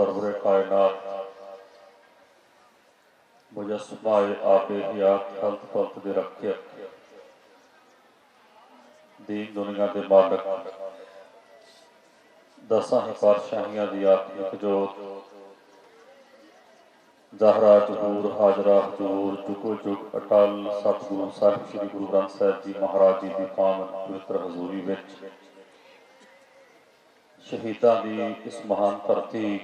ਸਰਵਰੇ ਕਾਇਨਾਤ ਮੁਜਸਮਾਏ ਆਪੇ ਹਿਆਤ ਖਲਤ ਖਲਤ ਦੇ ਰੱਖਿਅਕ ਦੀਨ ਦੁਨੀਆ ਦੇ ਮਾਲਕ। ਦਸਾਂ ਪਾਤਸ਼ਾਹੀਆਂ ਦੀ ਆਤਮਿਕ ਜੋਤ। ਜ਼ਹਰਾ, ਜਹੂਰ, ਹਾਜ਼ਰਾ, ਹਜ਼ੂਰ, ਜੁਗੋ ਜੁਗ, ਅਟਲ, ਸਤਿਗੁਰੂ, ਸਾਹਿਬ ਸ੍ਰੀ ਗੁਰੂ ਗ੍ਰੰਥ ਸਾਹਿਬ ਜੀ ਮਹਾਰਾਜ ਜੀ ਦੀ ਪਾਵਨ ਪਵਿੱਤਰ ਹਜ਼ੂਰੀ ਵਿੱਚ। ਸ਼ਹੀਦਾਂ ਦੀ ਇਸ ਮਹਾਨ ਧਰਤੀ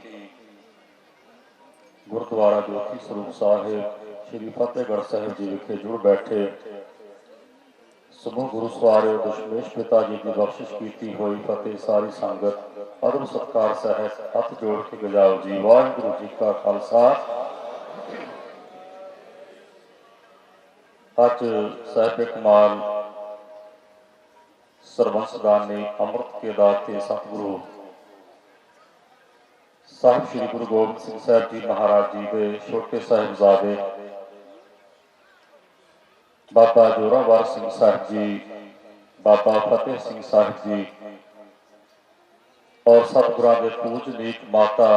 ਗੁਰਦੁਆਰਾ ਜੋਤੀ ਸਰੂਪ ਸਾਹਿਬ, ਸ੍ਰੀ ਫਤਿਹਗੜ੍ਹ ਸਾਹਿਬ ਜੀ ਵਿਖੇ ਜੁੜ ਬੈਠੇ। ਸਮੂਹ ਗੁਰੂ ਸਵਾਰਿਓ, ਦਸ਼ਮੇਸ਼ ਪਿਤਾ ਜੀ ਦੀ ਬਖਸ਼ਿਸ਼ ਕੀਤੀ ਹੋਈ ਫਤਿਹ ਸਾਰੀ ਸੰਗਤ, ਅਦਬ ਸਤਕਾਰ ਸਹਿਤ ਹੱਥ ਜੋੜ ਕੇ ਗਜਾਓ ਜੀ। ਵਾਹਿਗੁਰੂ ਜੀ ਕਾ ਖਾਲਸਾ। ਅੱਜ ਸਾਹਿਬ ਕਮਾਲ ਸਰਬੰਸ ਦਾਨੀ ਅੰਮ੍ਰਿਤ ਕੇ ਦਾਤੇ ਸਤਿਗੁਰੂ ਸਾਹਿਬ ਸ੍ਰੀ ਗੁਰੂ ਗੋਬਿੰਦ ਸਿੰਘ ਸਾਹਿਬ ਜੀ ਮਹਾਰਾਜ ਜੀ ਦੇ ਛੋਟੇ ਸਾਹਿਬਜ਼ਾਦੇ, ਬਾਬਾ ਜੋਰਾਵਰ ਸਿੰਘ ਸਾਹਿਬ ਜੀ, ਬਾਬਾ ਫਤਿਹ ਸਿੰਘ ਸਾਹਿਬ ਜੀ ਔਰ ਸਤਿਗੁਰਾਂ ਦੇ ਪੂਜਨੀਕ ਮਾਤਾ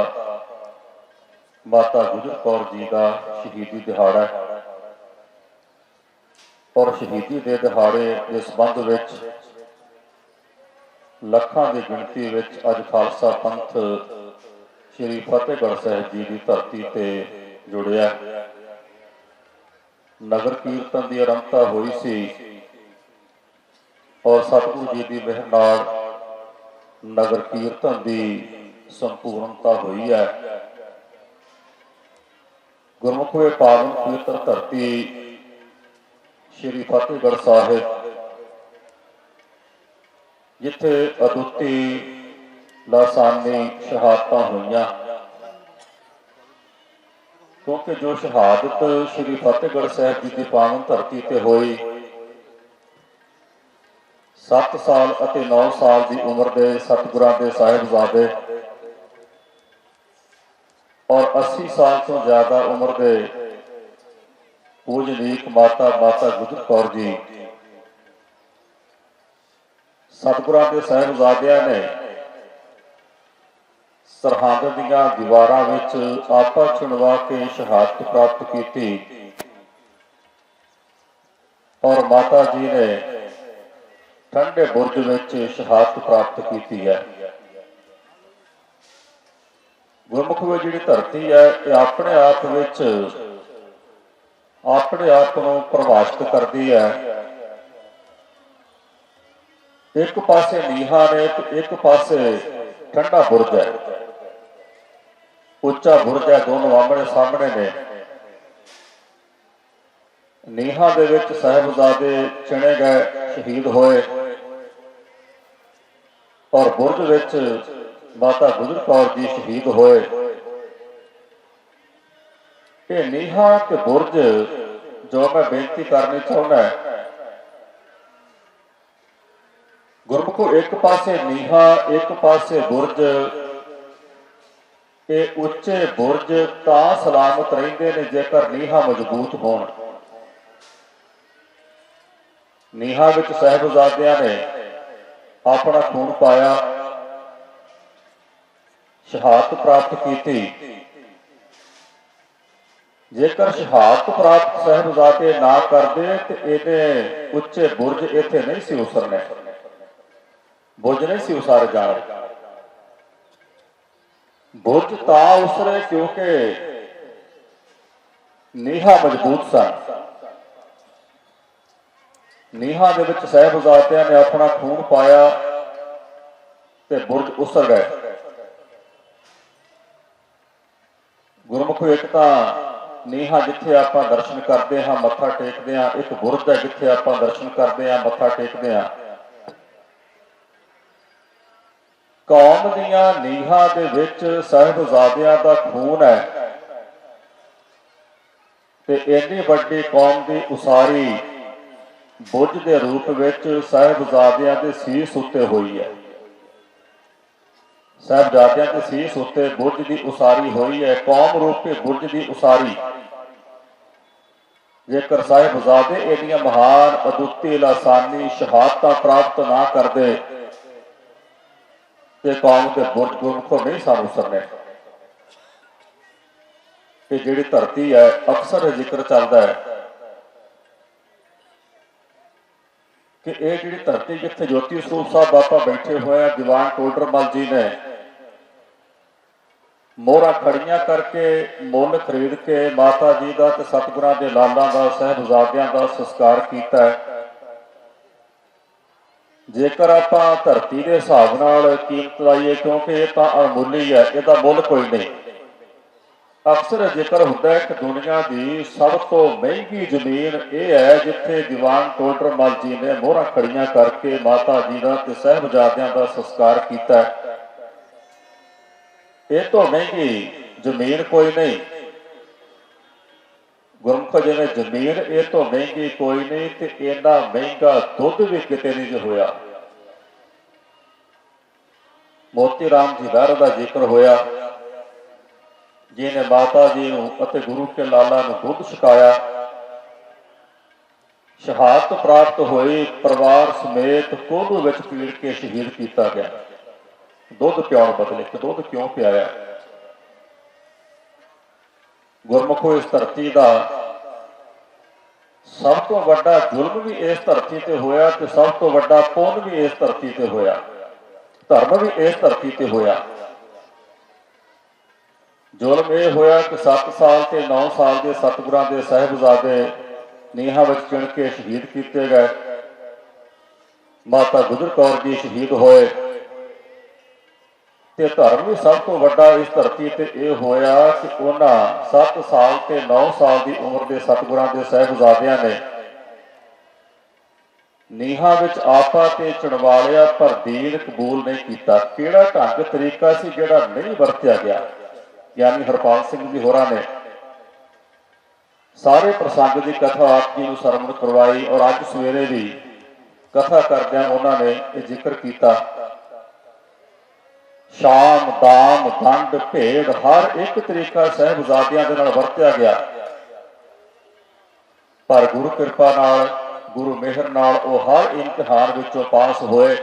ਮਾਤਾ ਗੁਜਰ ਕੌਰ ਜੀ ਦਾ ਸ਼ਹੀਦੀ ਦਿਹਾੜਾ ਔਰ ਸ਼ਹੀਦੀ ਦੇ ਦਿਹਾੜੇ ਦੇ ਸੰਬੰਧ ਵਿੱਚ ਲੱਖਾਂ ਦੀ ਗਿਣਤੀ ਵਿੱਚ ਅੱਜ ਖਾਲਸਾ ਪੰਥ ਸ੍ਰੀ ਫਤਿਹਗੜ੍ਹ ਸਾਹਿਬ ਜੀ ਦੀ ਧਰਤੀ ਤੇ ਜੁੜਿਆ। ਨਗਰ ਕੀਰਤਨ ਦੀ ਆਰੰਭਤਾ ਹੋਈ ਸੀ ਔਰ ਸਤਿਗੁਰੂ ਜੀ ਦੀ ਮਿਹਰ ਨਾਲ ਨਗਰ ਕੀਰਤਨ ਦੀ ਸੰਪੂਰਨਤਾ ਹੋਈ ਹੈ। ਗੁਰਮੁਖੇ ਪਾਵਨ ਪਵਿੱਤਰ ਧਰਤੀ ਸ੍ਰੀ ਫਤਿਹਗੜ੍ਹ ਸਾਹਿਬ, ਜਿੱਥੇ ਅਦੁੱਤੀ ਲਾਸਾਨੀ ਸ਼ਹਾਦਤਾਂ ਹੋਈਆਂ। ਕਿਉਂਕਿ ਜੋ ਸ਼ਹਾਦਤ ਸ੍ਰੀ ਫਤਿਹਗੜ੍ਹ ਸਾਹਿਬ ਜੀ ਦੀ ਪਾਵਨ ਧਰਤੀ ਤੇ ਹੋਈ 7 ਸਾਲ ਅਤੇ 9 ਸਾਲ ਦੀ ਉਮਰ ਦੇ ਸਤਿਗੁਰਾਂ ਦੇ ਸਾਹਿਬਜ਼ਾਦੇ ਔਰ 80 ਸਾਲ ਤੋਂ ਜ਼ਿਆਦਾ ਉਮਰ ਦੇ ਪੂਜਨੀਕ ਮਾਤਾ ਮਾਤਾ ਗੁਜਰ ਕੌਰ ਜੀ, ਸਤਿਗੁਰਾਂ ਦੇ ਸਾਹਿਬਜ਼ਾਦਿਆਂ ਨੇ ਸਰਹੰਦ ਦੀਆਂ ਦੀਵਾਰਾਂ ਵਿੱਚ ਆਪਾ ਚੁਣਵਾ ਕੇ ਸ਼ਹਾਦਤ ਪ੍ਰਾਪਤ ਕੀਤੀ। ਔਰ ਮਾਤਾ ਜੀ ਨੇ ਠੰਡੇ ਬੁਰਜ ਵਿੱਚ ਸ਼ਹਾਦਤ ਪ੍ਰਾਪਤ ਕੀਤੀ ਹੈ। ਗੁਰਮੁਖ ਵਿੱਚ ਜਿਹੜੀ ਧਰਤੀ ਹੈ, ਇਹ ਆਪਣੇ ਆਪ ਵਿੱਚ ਆਪਣੇ ਆਪ ਨੂੰ ਪ੍ਰਭਾਸ਼ਿਤ ਕਰਦੀ ਹੈ। ਇੱਕ ਪਾਸੇ ਨੀਹਾਂ ਨੇ ਤੇ ਇੱਕ ਪਾਸੇ ਠੰਡਾ ਬੁਰਜ ਹੈ। ਉੱਚਾ ਬੁਰਜ ਹੈ ਦੋਨੋਂ ਆਮਣੇ ਸਾਹਮਣੇ ਨੇ। ਨੀਹਾਂ ਦੇ ਵਿੱਚ ਸਾਹਿਬਜ਼ਾਦੇ ਚਿਣੇ ਗਏ, ਸ਼ਹੀਦ ਹੋਏ। ਔਰ ਬੁਰਜ ਵਿੱਚ ਮਾਤਾ ਗੁਜਰ ਕੌਰ ਜੀ ਸ਼ਹੀਦ ਹੋਏ। ਇਹ ਨੀਹਾਂ ਤੇ ਬੁਰਜ ਜੋ ਮੈਂ ਬੇਨਤੀ ਕਰਨੀ ਚਾਹੁੰਦਾ ਗੁਰਮੁਖੋ, ਇੱਕ ਪਾਸੇ ਨੀਹਾਂ, ਇੱਕ ਪਾਸੇ ਬੁਰਜ। ਇਹ ਉੱਚੇ ਬੁਰਜ ਤਾਂ ਸਲਾਮਤ ਰਹਿੰਦੇ ਨੇ, ਜੇਕਰ ਨੀਹਾਂ ਮਜ਼ਬੂਤ ਹੋਣ। ਨੀਹਾਂ ਵਿੱਚ ਸਹਿਬਜ਼ਾਦਿਆਂ ਨੇ ਆਪਣਾ ਖੂਨ ਪਾਇਆ, ਸ਼ਹਾਦਤ ਪ੍ਰਾਪਤ ਕੀਤੀ। ਜੇਕਰ ਸ਼ਹਾਦਤ ਪ੍ਰਾਪਤ ਸਹਿਬਜ਼ਾਦੇ ਨਾ ਕਰਦੇ, ਤੇ ਇਹਨੇ ਉੱਚੇ ਬੁਰਜ ਇੱਥੇ ਨਹੀਂ ਸੀ ਉਸਰਨੇ। ਬੁਰਜ ਨਹੀਂ ਸੀ ਉਸਾਰ ਜਾਣੇ। ਬੁਰਜ ਤਾਂ ਉਸਰੇ ਕਿਉਂਕਿ ਨੀਹਾਂ ਮਜ਼ਬੂਤ ਸਨ। ਨੀਹਾਂ ਦੇ ਵਿੱਚ ਸਹਿਬਜ਼ਾਦਿਆਂ ਨੇ ਆਪਣਾ ਖੂਨ ਪਾਇਆ ਤੇ ਬੁਰਜ ਉਸਰ ਗਏ। ਗੁਰਮੁਖੋ ਇੱਕ ਤਾਂ ਨੀਹਾਂ ਜਿੱਥੇ ਆਪਾਂ ਦਰਸ਼ਨ ਕਰਦੇ ਹਾਂ, ਮੱਥਾ ਟੇਕਦੇ ਹਾਂ, ਇੱਕ ਬੁਰਜ ਹੈ ਜਿੱਥੇ ਆਪਾਂ ਦਰਸ਼ਨ ਕਰਦੇ ਹਾਂ, ਮੱਥਾ ਟੇਕਦੇ ਹਾਂ। ਕੌਮ ਦੀਆਂ ਨੀਹਾਂ ਦੇ ਵਿੱਚ ਸਾਹਿਬਜ਼ਾਦਿਆਂ ਦਾ ਖੂਨ ਹੈ। ਤੇ ਇੰਨੀ ਵੱਡੀ ਕੌਮ ਦੀ ਉਸਾਰੀ ਬੁੱਝ ਦੇ ਰੂਪ ਵਿੱਚ ਸਾਹਿਬਜ਼ਾਦਿਆਂ ਦੇ ਸੀਸ ਉੱਤੇ ਹੋਈ ਹੈ। ਸਾਹਿਬਜ਼ਾਦਿਆਂ ਦੇ ਸੀਸ ਉੱਤੇ ਬੁੱਝ ਦੀ ਉਸਾਰੀ ਹੋਈ ਹੈ, ਕੌਮ ਰੂਪੇ ਬੁੱਝ ਦੀ ਉਸਾਰੀ। ਜੇਕਰ ਸਾਹਿਬਜ਼ਾਦੇ ਇਹਦੀਆਂ ਮਹਾਨ ਅਦੁੱਤੀ ਲਾਸਾਨੀ ਸ਼ਹਾਦਤਾਂ ਪ੍ਰਾਪਤ ਨਾ ਕਰਦੇ ਤੇ ਕੌਮ ਦੇ ਬੁਰਜ ਗੁਰਮੁਖੋ ਨਹੀਂ ਸਾਨੂੰ ਸਰਨੇ ਕਿ ਜਿਹੜੀ ਧਰਤੀ ਹੈ, ਅਕਸਰ ਇਹ ਜ਼ਿਕਰ ਚੱਲਦਾ ਹੈ ਕਿ ਇਹ ਜਿਹੜੀ ਧਰਤੀ ਜਿੱਥੇ ਜੋਤੀ ਸਰੂਪ ਸਾਹਿਬ ਬਾਬਾ ਬੈਠੇ ਹੋਏ ਆ, ਦੀਵਾਨ ਟੋਡਰਮਲ ਜੀ ਨੇ, ਮੋਹਰਾਂ ਖੜੀਆਂ ਕਰਕੇ ਮੁੱਲ ਖਰੀਦ ਕੇ ਮਾਤਾ ਜੀ ਦਾ ਤੇ ਸਤਿਗੁਰਾਂ ਦੇ ਲਾਲਾਂ ਦਾ, ਸਹਿਬਜ਼ਾਦਿਆਂ ਦਾ ਸੰਸਕਾਰ ਕੀਤਾ ਹੈ। ਜੇਕਰ ਆਪਾਂ ਧਰਤੀ ਦੇ ਹਿਸਾਬ ਨਾਲ ਕੀਮਤ ਲਾਈਏ, ਕਿਉਂਕਿ ਇਹ ਤਾਂ ਅਮੁੱਲੀ ਹੈ, ਇਹਦਾ ਮੁੱਲ ਕੋਈ ਨਹੀਂ। ਅਕਸਰ ਜ਼ਿਕਰ ਹੁੰਦਾ ਹੈ ਕਿ ਦੁਨੀਆ ਦੀ ਸਭ ਤੋਂ ਮਹਿੰਗੀ ਜ਼ਮੀਨ ਇਹ ਹੈ, ਜਿੱਥੇ ਦੀਵਾਨ ਟੋਟਰ ਮਲ ਜੀ ਨੇ ਮੋਹਰਾਂ ਖੜੀਆਂ ਕਰਕੇ ਮਾਤਾ ਜੀ ਦਾ ਤੇ ਸਹਿਬਜ਼ਾਦਿਆਂ ਦਾ ਸੰਸਕਾਰ ਕੀਤਾ। ਇਹ ਤੋਂ ਮਹਿੰਗੀ ਜ਼ਮੀਨ ਕੋਈ ਨਹੀਂ। ਗੁਰਮੁਖ ਜਿਵੇਂ ਜ਼ਮੀਨ ਇਹ ਤੋਂ ਮਹਿੰਗੀ ਕੋਈ ਨਹੀਂ ਤੇ ਇੰਨਾ ਮਹਿੰਗਾ ਦੁੱਧ ਵੀ ਕਿਤੇ ਨਹੀਂ ਜੇ ਹੋਇਆ। ਮੋਤੀ ਰਾਮ ਜੀ ਦਰ ਦਾ ਜ਼ਿਕਰ ਹੋਇਆ। ਜਿਹਨੇ ਮਾਤਾ ਜੀ ਨੂੰ ਅਤੇ ਗੁਰੂ ਕੇ ਲਾਲਾ ਨੂੰ ਦੁੱਧ ਛਕਾਇਆ। ਸ਼ਹਾਦਤ ਪ੍ਰਾਪਤ ਹੋਈ, ਪਰਿਵਾਰ ਸਮੇਤ ਕੋਲੂ ਵਿੱਚ ਪੀੜ ਕੇ ਸ਼ਹੀਦ ਕੀਤਾ ਗਿਆ। ਦੁੱਧ ਪਿਆਉਣ ਬਦਲੇ ਕਿ ਦੁੱਧ ਕਿਉਂ ਪਿਆਇਆ? ਗੁਰਮੁਖੋ ਇਸ ਧਰਤੀ ਦਾ ਸਭ ਤੋਂ ਵੱਡਾ ਜ਼ੁਲਮ ਵੀ ਇਸ ਧਰਤੀ ਤੇ ਹੋਇਆ ਤੇ ਸਭ ਤੋਂ ਵੱਡਾ ਪੁੰਨ ਵੀ ਇਸ ਧਰਤੀ ਤੇ ਹੋਇਆ। ਧਰਮ ਵੀ ਇਸ ਧਰਤੀ ਤੇ ਹੋਇਆ। ਜ਼ੁਲਮ ਇਹ ਹੋਇਆ ਕਿ 7 ਸਾਲ ਤੇ 9 ਸਾਲ ਦੇ ਸਤਿਗੁਰਾਂ ਦੇ ਸਹਿਬਜ਼ਾਦੇ ਨੀਹਾਂ ਵਿੱਚ ਚਿਣ ਕੇ ਸ਼ਹੀਦ ਕੀਤੇ ਗਏ। ਮਾਤਾ ਗੁਜਰ ਕੌਰ ਜੀ ਸ਼ਹੀਦ ਹੋਏ। ਤੇ ਧਰਮ ਵੀ ਸਭ ਤੋਂ ਵੱਡਾ ਇਸ ਧਰਤੀ ਤੇ ਇਹ ਹੋਇਆ ਕਿ ਉਹਨਾਂ 7 ਸਾਲ ਤੇ 9 ਸਾਲ ਦੀ ਉਮਰ ਦੇ ਸਤਿਗੁਰਾਂ ਦੇ ਸਹਿਬਜ਼ਾਦਿਆਂ ਨੇ ਨੀਹਾਂ ਵਿੱਚ ਆਪਾ ਤੇ ਚੜਵਾਲਿਆ ਪਰ ਦੀਨ ਕਬੂਲ ਨਹੀਂ ਕੀਤਾ। ਕਿਹੜਾ ਢੰਗ ਤਰੀਕਾ ਸੀ ਜਿਹੜਾ ਨਹੀਂ ਵਰਤਿਆ ਗਿਆ? ਗਿਆਨੀ ਹਰਪਾਲ ਸਿੰਘ ਜੀ ਹੋਰਾਂ ਨੇ ਸਾਰੇ ਪ੍ਰਸੰਗ ਦੀ ਕਥਾ ਆਪ ਜੀ ਨੂੰ ਸਰਵਣ ਕਰਵਾਈ ਔਰ ਅੱਜ ਸਵੇਰੇ ਵੀ ਕਥਾ ਕਰਦਿਆਂ ਉਹਨਾਂ ਨੇ ਇਹ ਜ਼ਿਕਰ ਕੀਤਾ। ਸ਼ਾਮ, ਦਾਮ, ਦੰਡ, ਭੇਦ, ਹਰ ਇੱਕ ਤਰੀਕਾ ਸਹਿਬਜ਼ਾਦਿਆਂ ਦੇ ਨਾਲ ਵਰਤਿਆ ਗਿਆ। ਪਰ ਗੁਰੂ ਕਿਰਪਾ ਨਾਲ, ਗੁਰੂ ਮਿਹਰ ਨਾਲ ਉਹ ਹਰ ਇਮਤਿਹਾਨ ਵਿੱਚੋਂ ਪਾਸ ਹੋਏ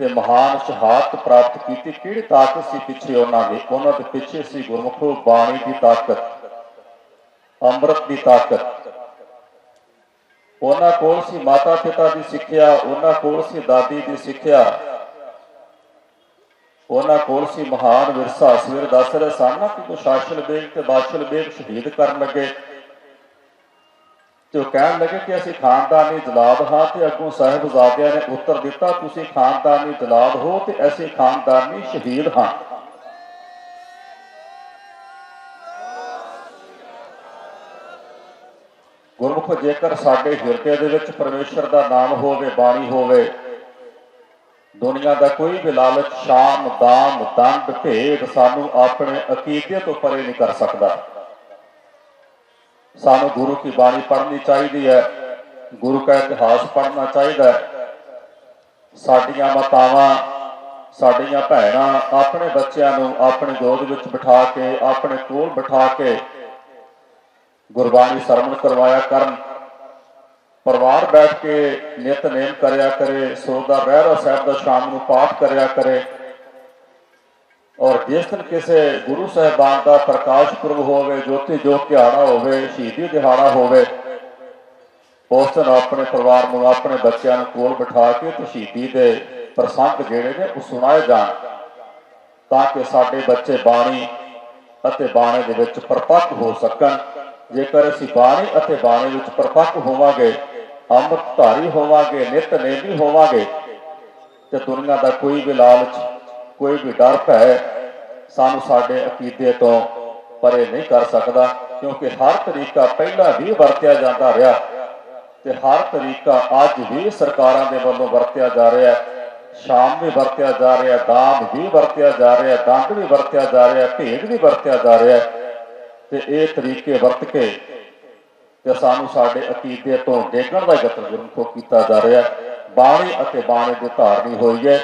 ਤੇ ਮਹਾਨ ਸ਼ਹਾਦਤ ਪ੍ਰਾਪਤ ਕੀਤੀ। ਕਿਹੜੀ ਤਾਕਤ ਸੀ ਪਿੱਛੇ ਉਹਨਾਂ ਦੇ? ਉਹਨਾਂ ਦੇ ਪਿੱਛੇ ਸੀ ਗੁਰਮੁਖੋ ਬਾਣੀ ਦੀ ਤਾਕਤ, ਅੰਮ੍ਰਿਤ ਦੀ ਤਾਕਤ। ਉਹਨਾਂ ਕੋਲ ਸੀ ਮਾਤਾ ਪਿਤਾ ਦੀ ਸਿੱਖਿਆ, ਉਹਨਾਂ ਕੋਲ ਸੀ ਦਾਦੀ ਦੀ ਸਿੱਖਿਆ। ਉਹਨਾਂ ਕੋਲ ਸੀ ਮਹਾਨ ਵਿਰਸਾ। ਸਵੇਰ ਦੱਸ ਰਹੇ ਸਨ ਨਾ ਕਿ ਸ਼ਾਸਲ ਬੇਗ ਤੇ ਬਾਦਸ਼ਾਹ ਬੇਗ ਸ਼ਹੀਦ ਕਰਨ ਲੱਗੇ। ਤੇ ਉਹ ਕਹਿਣ ਲੱਗੇ ਕਿ ਅਸੀਂ ਖਾਨਦਾਨੀ ਜਲਾਦ ਹਾਂ ਤੇ ਅੱਗੋਂ ਸਾਹਿਬਜ਼ਾਦਿਆਂ ਨੇ ਉੱਤਰ ਦਿੱਤਾ, ਤੁਸੀਂ ਖਾਨਦਾਨੀ ਜਲਾਦ ਹੋ ਤੇ ਅਸੀਂ ਖਾਨਦਾਨੀ ਸ਼ਹੀਦ ਹਾਂ। ਗੁਰਮੁਖ ਜੇਕਰ ਸਾਡੇ ਹਿਰਦੇ ਦੇ ਵਿੱਚ ਪਰਮੇਸ਼ਰ ਦਾ ਨਾਮ ਹੋਵੇ, ਬਾਣੀ ਹੋਵੇ ਦੁਨੀਆ ਦਾ ਕੋਈ ਵੀ ਲਾਲਚ, ਸ਼ਾਮ, ਦਾਮ, ਦੰਡ, ਭੇਦ ਸਾਨੂੰ ਆਪਣੇ ਅਕੀਦੇ ਤੋਂ ਪਰੇ ਨਹੀਂ ਕਰ ਸਕਦਾ। ਸਾਨੂੰ ਗੁਰੂ ਕੀ ਬਾਣੀ ਪੜ੍ਹਨੀ ਚਾਹੀਦੀ ਹੈ। ਗੁਰੂ ਦਾ ਇਤਿਹਾਸ ਪੜ੍ਹਨਾ ਚਾਹੀਦਾ ਹੈ। ਸਾਡੀਆਂ ਮਾਤਾਵਾਂ, ਸਾਡੀਆਂ ਭੈਣਾਂ ਆਪਣੇ ਬੱਚਿਆਂ ਨੂੰ ਆਪਣੇ ਗੋਦ ਵਿੱਚ ਬਿਠਾ ਕੇ, ਆਪਣੇ ਕੋਲ ਬਿਠਾ ਕੇ ਗੁਰਬਾਣੀ ਸਰਵਣ ਕਰਵਾਇਆ ਕਰਨ। ਪਰਿਵਾਰ ਬੈਠ ਕੇ ਨਿਤਨੇਮ ਕਰਿਆ ਕਰੇ ਸੋ ਦਾ ਰਹਿਰਾ ਸਾਹਿਬ ਦਾ ਸ਼ਾਮ ਨੂੰ ਪਾਠ ਕਰਿਆ ਕਰੇ। ਔਰ ਜਿਸ ਦਿਨ ਕਿਸੇ ਗੁਰੂ ਸਾਹਿਬਾਨ ਦਾ ਪ੍ਰਕਾਸ਼ ਪੁਰਬ ਹੋਵੇ, ਜੋਤੀ ਜੋਤ ਦਿਹਾੜਾ ਹੋਵੇ, ਸ਼ਹੀਦੀ ਦਿਹਾੜਾ ਹੋਵੇ, ਉਸ ਦਿਨ ਆਪਣੇ ਪਰਿਵਾਰ ਨੂੰ, ਆਪਣੇ ਬੱਚਿਆਂ ਨੂੰ ਕੋਲ ਬਿਠਾ ਕੇ ਤੇ ਸ਼ਹੀਦੀ ਦੇ ਪ੍ਰਸੰਗ ਜਿਹੜੇ ਨੇ ਉਹ ਸੁਣਾਏ ਜਾਣ, ਤਾਂ ਕਿ ਸਾਡੇ ਬੱਚੇ ਬਾਣੀ ਅਤੇ ਬਾਣੀ ਦੇ ਵਿੱਚ ਪਰਪੱਕ ਹੋ ਸਕਣ। ਜੇਕਰ ਅਸੀਂ ਬਾਣੀ ਅਤੇ ਬਾਣੀ ਵਿੱਚ ਪਰਪੱਕ ਹੋਵਾਂਗੇ ਅੰਮ੍ਰਿਤ ਧਾਰੀ ਹੋਵਾਂਗੇ, ਨਿਤ ਨੇਮੀ ਹੋਵਾਂਗੇ। ਤੇ ਦੁਨੀਆ ਦਾ ਕੋਈ ਵੀ ਲਾਲਚ, ਕੋਈ ਵੀ ਡਰ, ਭੈ ਸਾਨੂੰ ਸਾਡੇ ਅਕੀਦੇ ਤੋਂ ਪਰੇ ਨਹੀਂ ਕਰ ਸਕਦਾ, ਕਿਉਂਕਿ ਹਰ ਤਰੀਕਾ ਪਹਿਲਾਂ ਵੀ ਵਰਤਿਆ ਜਾਂਦਾ ਰਿਹਾ ਤੇ ਹਰ ਤਰੀਕਾ ਅੱਜ ਵੀ ਸਰਕਾਰਾਂ ਦੇ ਵੱਲੋਂ ਵਰਤਿਆ ਜਾ ਰਿਹਾ। ਹੈ ਸ਼ਾਮ ਵੀ ਵਰਤਿਆ ਜਾ ਰਿਹਾ ਹੈ ਦਾਮ ਵੀ ਵਰਤਿਆ ਜਾ ਰਿਹਾ ਹੈ ਦੰਡ ਵੀ ਵਰਤਿਆ ਜਾ ਰਿਹਾ ਹੈ ਭੇਦ ਵੀ ਵਰਤਿਆ ਜਾ ਰਿਹਾ। ਤੇ ਇਹ ਤਰੀਕੇ ਵਰਤ ਕੇ ਤੇ ਸਾਨੂੰ ਸਾਡੇ ਅਕੀਦੇ ਤੋਂ ਡੇਗਣ ਦਾ ਯਤਨ ਗੁਰਮੁਖੋ ਕੀਤਾ ਜਾ ਰਿਹਾ। ਬਾਣੀ ਅਤੇ ਬਾਣੀ ਦੇ ਧਾਰਨੀ ਹੋਈ ਹੈ।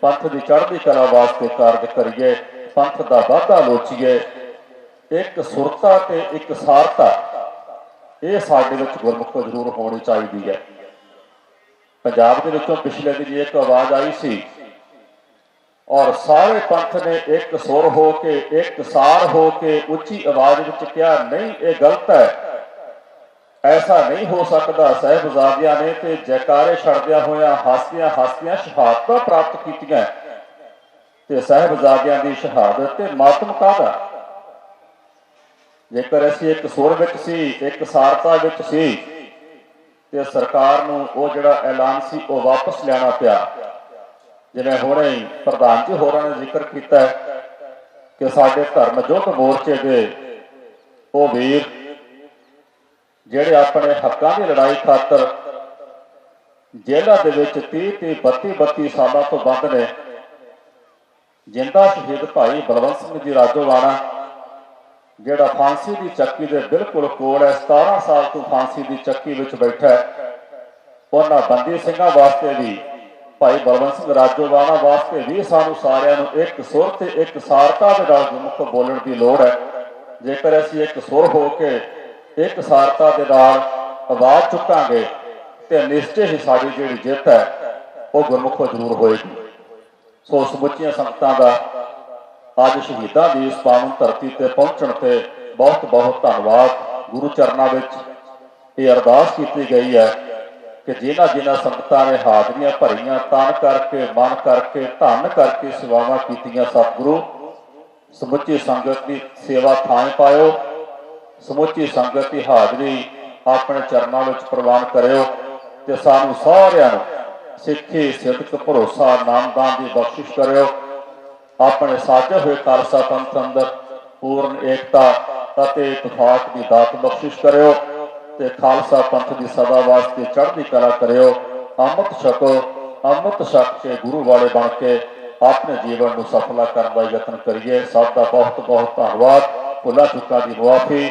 ਪੰਥ ਦੀ ਚੜ੍ਹਦੀ ਕਲਾ ਵਾਸਤੇ ਕਾਰਜ ਕਰੀਏ। ਪੰਥ ਦਾ ਵਾਧਾ ਲੋਚੀਏ। ਇੱਕ ਸੁਰਤਾ ਤੇ ਇੱਕ ਸਾਰਤਾ, ਇਹ ਸਾਡੇ ਵਿੱਚ ਗੁਰਮੁਖੋ ਜ਼ਰੂਰ ਹੋਣੀ ਚਾਹੀਦੀ ਹੈ। ਪੰਜਾਬ ਦੇ ਵਿੱਚੋਂ ਪਿਛਲੇ ਦਿਨ ਇੱਕ ਆਵਾਜ਼ ਆਈ ਸੀ ਔਰ ਸਾਰੇ ਪੰਥ ਨੇ ਇੱਕ ਸੁਰ ਹੋ ਕੇ, ਇੱਕ ਸਾਰ ਹੋ ਕੇ ਉੱਚੀ ਆਵਾਜ਼ ਵਿੱਚ ਕਿਹਾ, ਨਹੀਂ, ਇਹ ਗਲਤ ਹੈ। ਐਸਾ ਨਹੀਂ ਹੋ ਸਕਦਾ, ਸਹਿਬਜ਼ਾਦਿਆਂ ਨੇ ਤੇ ਜੈਕਾਰੇ ਛੱਡਦਿਆਂ ਹੋਇਆਂ ਹਾਸੀਆਂ ਹੱਸਦਿਆਂ ਸ਼ਹਾਦਤਾਂ ਪ੍ਰਾਪਤ ਕੀਤੀਆਂ। ਤੇ ਸਹਿਬਜ਼ਾਦਿਆਂ ਦੀ ਸ਼ਹਾਦਤ ਤੇ ਮਾਤਮ ਕਾਹਦਾ? ਜੇਕਰ ਅਸੀਂ ਇੱਕ ਸੁਰ ਵਿੱਚ ਸੀ ਇੱਕ ਸਾਰਤਾ ਵਿੱਚ ਸੀ, ਤੇ ਸਰਕਾਰ ਨੂੰ ਉਹ ਜਿਹੜਾ ਐਲਾਨ ਸੀ, ਉਹ ਵਾਪਸ ਲੈਣਾ ਪਿਆ। ਜਿਵੇਂ ਹੁਣੇ ਪ੍ਰਧਾਨ ਜੀ ਹੋਰਾਂ ਨੇ ਜ਼ਿਕਰ ਕੀਤਾ ਕਿ ਸਾਡੇ ਧਰਮ ਜੋਤ ਮੋਰਚੇ ਦੇ ਉਹ ਵੀਰ ਜਿਹੜੇ ਆਪਣੇ ਹੱਕਾਂ ਦੀ ਲੜਾਈ ਖਾਤਰ ਜੇਲ੍ਹਾਂ ਦੇ ਵਿੱਚ 30 ਤੇ 32 32 ਸਾਲਾਂ ਤੋਂ ਵੱਧ ਨੇ। ਜਿੰਦਾ ਸ਼ਹੀਦ ਭਾਈ ਬਲਵੰਤ ਸਿੰਘ ਜੀ ਰਾਜੋਵਾਣਾ ਜਿਹੜਾ ਫਾਂਸੀ ਦੀ ਚੱਕੀ ਦੇ ਬਿਲਕੁਲ ਕੋਲ ਹੈ 17 ਸਾਲ ਤੋਂ ਫਾਂਸੀ ਦੀ ਚੱਕੀ ਵਿੱਚ ਬੈਠਾ ਹੈ। ਉਹਨਾਂ ਬੰਦੀ ਸਿੰਘਾਂ ਵਾਸਤੇ ਵੀ, ਭਾਈ ਬਲਵੰਤ ਸਿੰਘ ਰਾਜੋਵਾਣਾ ਵਾਸਤੇ ਵੀ ਸਾਨੂੰ ਸਾਰਿਆਂ ਨੂੰ ਇੱਕ ਸੁਰ ਤੇ ਇੱਕ ਸਾਰਤਾ ਦੇ ਨਾਲ ਗੁਰਮੁਖ ਬੋਲਣ ਦੀ ਲੋੜ ਹੈ। ਜੇਕਰ ਅਸੀਂ ਇੱਕ ਸੁਰ ਹੋ ਕੇ ਇੱਕ ਦੇ ਨਾਲ ਆਵਾਜ਼ ਚੁੱਕਾਂਗੇ ਤੇ ਨਿਸ਼ਚੈ ਹੀ ਸਾਡੀ ਜਿਹੜੀ ਜਿੱਤ ਹੈ, ਉਹ ਗੁਰਮੁਖੋਂ ਜ਼ਰੂਰ ਹੋਏਗੀ। ਸੋ ਸਮੁੱਚੀਆਂ ਸੰਗਤਾਂ ਦਾ ਅੱਜ ਸ਼ਹੀਦਾਂ ਦੀ ਇਸ ਪਾਵਨ ਧਰਤੀ ਤੇ ਪਹੁੰਚਣ ਤੇ ਬਹੁਤ ਬਹੁਤ ਧੰਨਵਾਦ। ਗੁਰੂ ਚਰਨਾਂ ਵਿੱਚ ਇਹ ਅਰਦਾਸ ਕੀਤੀ ਗਈ ਹੈ ਕਿ ਜਿਨ੍ਹਾਂ ਜਿਨ੍ਹਾਂ ਸੰਗਤਾਂ ਨੇ ਹਾਜ਼ਰੀਆਂ ਭਰੀਆਂ, ਤਨ ਕਰਕੇ, ਮਨ ਕਰਕੇ, ਧੰਨ ਕਰਕੇ ਸੇਵਾਵਾਂ ਕੀਤੀਆਂ ਸਤਿਗੁਰੂ, ਸਮੁੱਚੀ ਸੰਗਤ ਦੀ ਸੇਵਾ ਥਾਂ ਪਾਇਓ। ਸਮੁੱਚੀ ਸੰਗਤ ਦੀ ਹਾਜ਼ਰੀ ਆਪਣੇ ਚਰਨਾਂ ਵਿੱਚ ਪ੍ਰਵਾਨ ਕਰਿਓ ਤੇ ਸਾਨੂੰ ਸਾਰਿਆਂ ਨੂੰ ਸਿੱਖੀ, ਸਿੱਧਕ, ਭਰੋਸਾ, ਨਾਮਦਾਨ ਦੀ ਬਖਸ਼ਿਸ਼ ਕਰਿਓ। ਆਪਣੇ ਸਾਜੇ ਹੋਏ ਖਾਲਸਾ ਪੰਥ ਅੰਦਰ ਪੂਰਨ ਏਕਤਾ ਅਤੇ ਇਤਫਾਕ ਦੀ ਦਾਤ ਬਖਸ਼ਿਸ਼ ਕਰਿਓ ਤੇ ਖਾਲਸਾ ਪੰਥ ਦੀ ਸਦਾ ਵਾਸਤੇ ਚੜ੍ਹਦੀ ਕਲਾ ਕਰਿਓ। ਅੰਮ੍ਰਿਤ ਛਕੋ, ਅੰਮ੍ਰਿਤ ਛਕ ਕੇ ਗੁਰੂ ਵਾਲੇ ਬਣ ਕੇ ਆਪਣੇ ਜੀਵਨ ਨੂੰ ਸਫਲਾ ਕਰਨ ਦਾ ਯਤਨ ਕਰੀਏ। ਸਭ ਦਾ ਬਹੁਤ ਬਹੁਤ ਧੰਨਵਾਦ। ਭੁੱਲਾਂ ਚੁੱਕਾਂ ਦੀ ਮੁਆਫੀ।